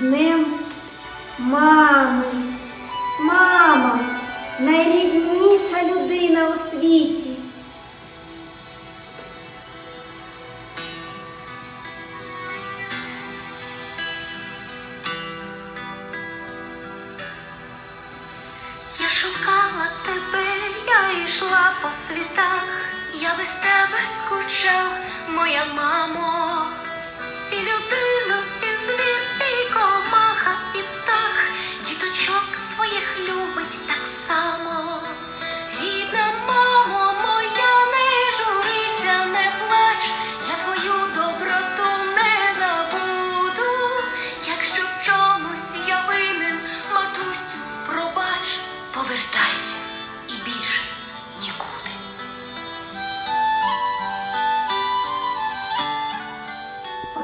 днем мами. Мама найрідніша людина у світі. Я шукала тебе, я йшла по світах, я без тебе скучав, моя мамо,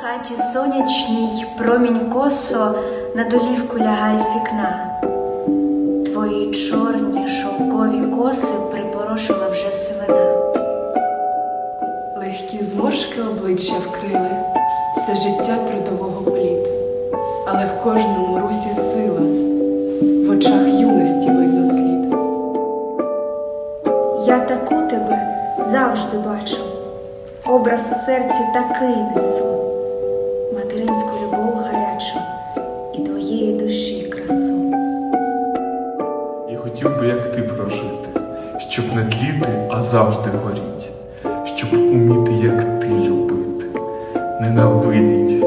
хаті сонячній промінь косо на долівку лягає з вікна. Твої чорні шовкові коси припорошила вже сивина. Легкі зморшки обличчя вкрили, це життя трудового плід. Але в кожному русі сила, в очах юності видно слід. Я таку тебе завжди бачу, образ у серці такий несу, материнську любов гарячу і твоєї душі красу. І хотів би, як ти прожити, щоб не тліти, а завжди горіть, щоб уміти, як ти любити, ненавидіть